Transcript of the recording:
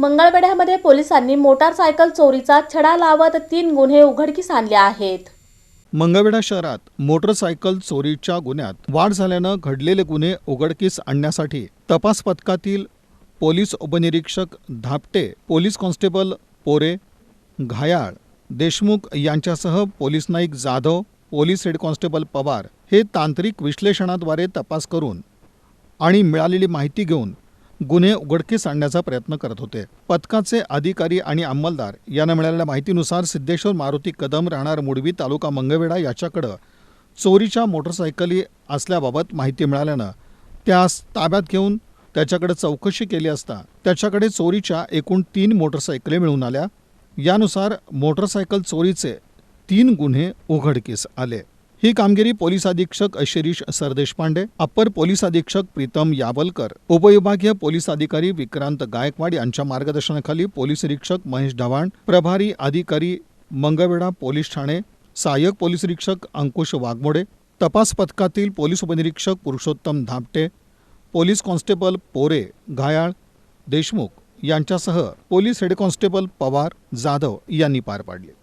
मंगळवेढ्यामध्ये पोलिसांनी मोटारसायकल चोरीचा छडा लावत तीन गुन्हे उघडकीस आणले आहेत. मंगळवेढा शहरात मोटरसायकल चोरीच्या गुन्ह्यात वाढ झाल्यानं घडलेले गुन्हे उघडकीस आणण्यासाठी तपास पथकातील पोलीस उपनिरीक्षक धापटे पोलीस कॉन्स्टेबल पोरे घायाळ देशमुख यांच्यासह police Naik Jadhav police head constable Pawar हे तांत्रिक विश्लेषणाद्वारे तपास करून आणि मिळालेली माहिती घेऊन गुन्हे उघडकीस आणण्याचा प्रयत्न करत होते. पथकाचे अधिकारी आणि अंमलदार यांना मिळालेल्या माहितीनुसार सिद्धेश्वर मारुती कदम राहणार मुडवी तालुका मंगवेडा याच्याकडं चोरीच्या मोटरसायकली असल्याबाबत माहिती मिळाल्यानं त्यास ताब्यात घेऊन त्याच्याकडे चौकशी केली असता त्याच्याकडे चोरीच्या एकूण तीन मोटरसायकली मिळून आल्या. यानुसार मोटरसायकल चोरीचे तीन गुन्हे उघडकीस आले. ही कामगिरी पोलीस अधीक्षक शिरीष सरदेशपांडे अप्पर पोलीस अधीक्षक प्रीतम यावलकर उपविभागीय पोलीस अधिकारी विक्रांत गायकवाड यांच्या मार्गदर्शनाखाली पोलीस निरीक्षक महेश ढवाण प्रभारी अधिकारी मंगवेडा पोलीस ठाणे सहाय्यक पोलीस निरीक्षक अंकुश वाघमोडे तपास पथकातील पोलीस उपनिरीक्षक पुरुषोत्तम धापटे पोलीस कॉन्स्टेबल पोरे घायाळ देशमुख यांच्यासह police head constable Pawar Jadhav यांनी पार पाडले.